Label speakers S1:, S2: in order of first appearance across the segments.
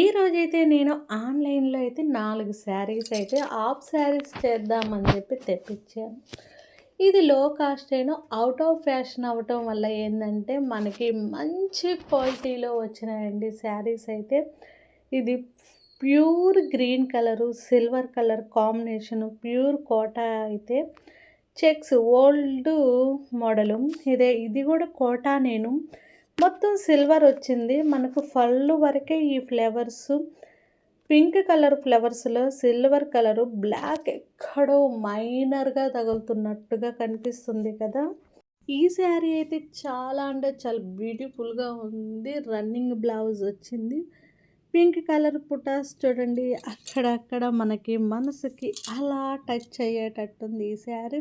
S1: ఈ రోజైతే నేను ఆన్లైన్లో అయితే నాలుగు శారీస్ అయితే ఆఫ్ శారీస్ చేద్దామని చెప్పి తెప్పించాను. ఇది లో కాస్ట్ అయినా అవుట్ ఆఫ్ ఫ్యాషన్ అవ్వటం వల్ల ఏంటంటే మనకి మంచి క్వాలిటీలో వచ్చినాయండి శారీస్ అయితే. ఇది pure green colour silver colour combination pure Kota అయితే. Checks old model. ఇదే ఇది కూడా కోటా నేను. మొత్తం సిల్వర్ వచ్చింది. మనకు ఫళ్ళు వరకే ఈ ఫ్లేవర్స్. పింక్ కలర్ ఫ్లవర్స్లో సిల్వర్ కలరు బ్లాక్ ఎక్కడో మైనర్గా తగులుతున్నట్టుగా కనిపిస్తుంది కదా. ఈ శారీ అయితే చాలా అంటే చాలా బ్యూటిఫుల్గా ఉంది. రన్నింగ్ బ్లౌజ్ వచ్చింది. పింక్ కలర్ పుటాస్ చూడండి. అక్కడక్కడ మనకి మనసుకి అలా టచ్ అయ్యేటట్టుంది ఈ శారీ.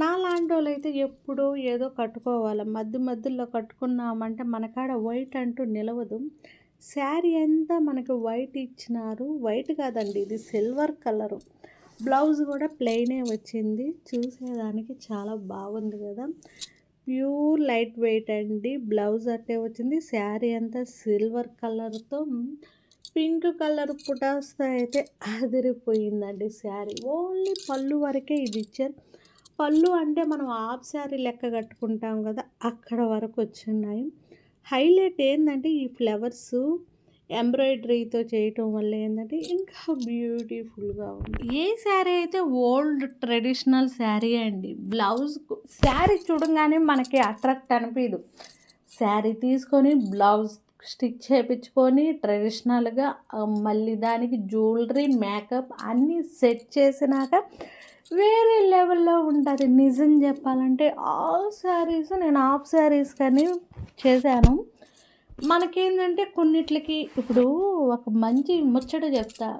S1: నా లాంటి అయితే ఎప్పుడూ ఏదో కట్టుకోవాలి. మధ్య మధ్యలో కట్టుకున్నామంటే మనకాడ వైట్ అంటూ నిలవదు. శారీ అంతా మనకు వైట్ ఇచ్చినారు. వైట్ కాదండి ఇది సిల్వర్ కలరు. బ్లౌజ్ కూడా ప్లెయినే వచ్చింది. చూసేదానికి చాలా బాగుంది కదా. ప్యూర్ లైట్ వెయిట్ అండి. బ్లౌజ్ అట్టే వచ్చింది. శారీ అంతా సిల్వర్ కలర్తో పింక్ కలర్ పుటాస్తా అయితే అదిరిపోయిందండి శారీ. ఓన్లీ పళ్ళు వరకే ఇది ఇచ్చారు. పళ్ళు అంటే మనం ఆఫ్ శారీ లెక్క కట్టుకుంటాం కదా అక్కడ వరకు వచ్చిన్నాయి హైలైట్ ఏంటంటే ఈ ఫ్లవర్స్ ఎంబ్రాయిడరీతో చేయటం వల్ల ఏంటంటే ఇంకా బ్యూటిఫుల్గా ఉంది. ఏ శారీ అయితే ఓల్డ్ ట్రెడిషనల్ శారీ అండి బ్లౌజ్ శారీ చూడంగానే మనకి అట్రాక్ట్ అనిపించదు శారీ తీసుకొని బ్లౌజ్ స్టిచ్ చేయించుకొని ట్రెడిషనల్గా మళ్ళీ దానికి జ్యువెలరీ మేకప్ అన్నీ సెట్ చేసినాక వేరే లెవెల్లో ఉంటుంది. నిజం చెప్పాలంటే ఆల్ శారీస్ నేను హాఫ్ శారీస్ కానీ చేశాను. మనకేంటంటే కొన్నిట్లకి ఇప్పుడు ఒక మంచి ముచ్చట చెప్తా.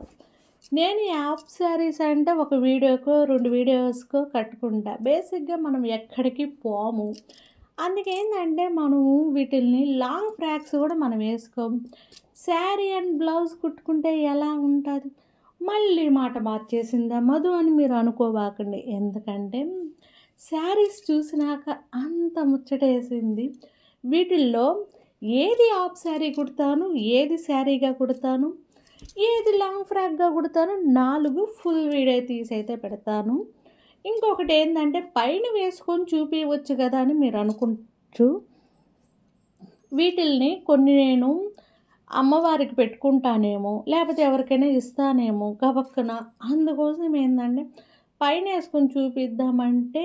S1: నేను యాప్ హాఫ్ శారీస్ అంటే ఒక వీడియోకో రెండు వీడియోస్కో కట్టుకుంటా. బేసిక్గా మనం ఎక్కడికి పోము. అందుకేంటంటే మనము వీటిల్ని లాంగ్ ఫ్రాక్స్ కూడా మనం వేసుకోము. శారీ అండ్ బ్లౌజ్ కుట్టుకుంటే ఎలా ఉంటుంది? మళ్ళీ మాట మార్చేసిందా? మధు అని మీరు అనుకోబాకండి ఎందుకంటే శారీస్ చూసినాక అంత ముచ్చటేసింది. వీటిల్లో ఏది ఆఫ్ శారీ కుడతాను ఏది శారీగా కుడతాను ఏది లాంగ్ ఫ్రాక్గా కుడతాను నాలుగు ఫుల్ వీడియో తీసి అయితే పెడతాను. ఇంకొకటి ఏంటంటే పైన వేసుకొని చూపించవచ్చు కదా అని మీరు అనుకోవచ్చు వీటిల్ని కొన్ని నేను అమ్మవారికి పెట్టుకుంటానేమో లేకపోతే ఎవరికైనా ఇస్తానేమో గబక్కన. అందుకోసం ఏంటంటే పైన వేసుకొని చూపిద్దామంటే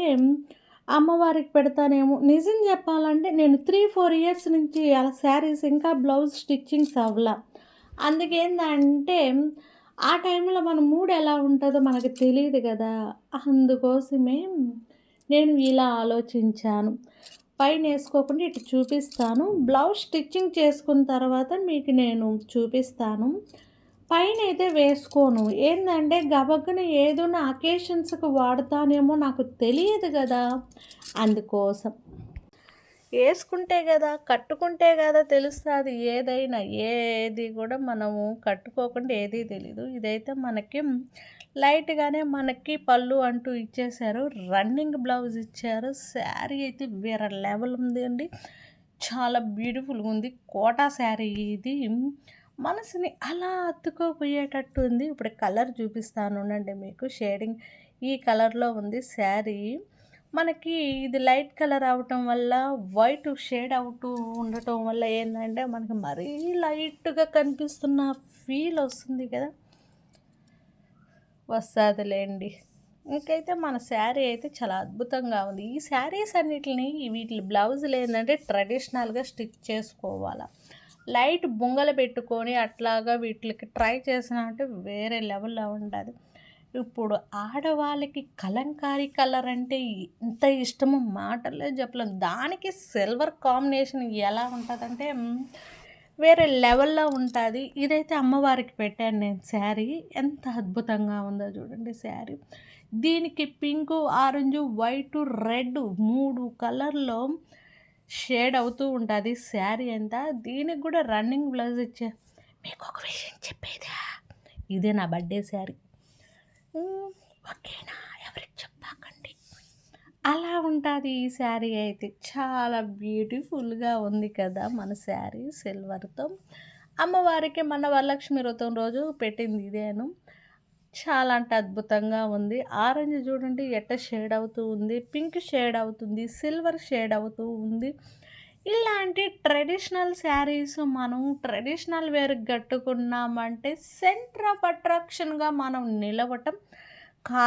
S1: అమ్మవారికి పెడతానేమో. నిజం చెప్పాలంటే నేను త్రీ ఫోర్ ఇయర్స్ నుంచి అలా శారీస్ ఇంకా బ్లౌజ్ స్టిచ్చింగ్స్ అవ్వాల. అందుకేందంటే ఆ టైంలో మన మూడ్ ఎలా ఉంటుందో మనకు తెలియదు కదా. అందుకోసమే నేను ఇలా ఆలోచించాను. పైన వేసుకోకుండా ఇటు చూపిస్తాను. బ్లౌజ్ స్టిచ్చింగ్ చేసుకున్న తర్వాత మీకు నేను చూపిస్తాను. పైన అయితే వేసుకోను. ఏంటంటే గబగ్గన ఏదైనా అకేషన్స్కి వాడతానేమో నాకు తెలియదు కదా. అందుకోసం. వేసుకుంటే కదా కట్టుకుంటే కదా తెలుస్తుంది. ఏదైనా ఏది కూడా మనము కట్టుకోకుండా ఏది తెలీదు. ఇదైతే మనకి లైట్గానే మనకి పళ్ళు అంటూ ఇచ్చేశారు. రన్నింగ్ బ్లౌజ్ ఇచ్చారు. శారీ అయితే వేరే లెవెల్ ఉంది అండి. చాలా బ్యూటిఫుల్గా ఉంది. కోటా శారీ ఇది. మనసుని అలా అత్తుకోపోయేటట్టు ఉంది. ఇప్పుడు కలర్ చూపిస్తాను. అండి మీకు. షేడింగ్ ఈ కలర్లో ఉంది శారీ. మనకి ఇది లైట్ కలర్ అవటం వల్ల వైట్ షేడ్ అవుతూ ఉండటం వల్ల ఏంటంటే మనకి మరీ లైట్గా కనిపిస్తున్న ఫీల్ వస్తుంది కదా. వస్తుందిలేండి. ఇంకైతే మన శారీ అయితే చాలా అద్భుతంగా ఉంది. ఈ శారీస్ అన్నిటిని వీటి బ్లౌజులు ఏంటంటే ట్రెడిషనల్గా స్టిచ్ చేసుకోవాలి. లైట్ బొంగలు పెట్టుకొని అట్లాగా వీటికి ట్రై చేసినా అంటే వేరే లెవెల్లో ఉండదు. ఇప్పుడు ఆడవాళ్ళకి కలంకారీ కలర్ అంటే ఎంత ఇష్టమో మాటలే చెప్పలేం. దానికి సిల్వర్ కాంబినేషన్ ఎలా ఉంటుందంటే వేరే లెవెల్లో ఉంటుంది. ఇదైతే అమ్మవారికి పెట్టాను నేను శారీ. ఎంత అద్భుతంగా ఉందో చూడండి శారీ. దీనికి పింక్ ఆరెంజ్ వైట్ రెడ్ మూడు కలర్లో షేడ్ అవుతూ ఉంటుంది శారీ అంతా. దీనికి కూడా రన్నింగ్ బ్లౌజ్ ఇచ్చే. మీకు ఒక విషయం చెప్పేదా. ఇదే నా బర్త్డే శారీ. ఓకేనా ఎవరికి చెప్పాకండి అలా ఉంటుంది ఈ శారీ అయితే. చాలా బ్యూటిఫుల్గా ఉంది కదా మన శారీ సిల్వర్తో. అమ్మవారికి మన వరలక్ష్మి వ్రతం రోజు పెట్టింది ఇదేను చాలా అంటే అద్భుతంగా ఉంది. ఆరెంజ్ చూడండి ఎట్ట షేడ్ అవుతూ ఉంది పింక్ షేడ్ అవుతుంది సిల్వర్ షేడ్ అవుతూ ఉంది. ఇలాంటి ట్రెడిషనల్ శారీస్ మనం ట్రెడిషనల్ వేర్ కట్టుకున్నామంటే సెంటర్ ఆఫ్ అట్రాక్షన్గా మనం నిలవటం ఖాయం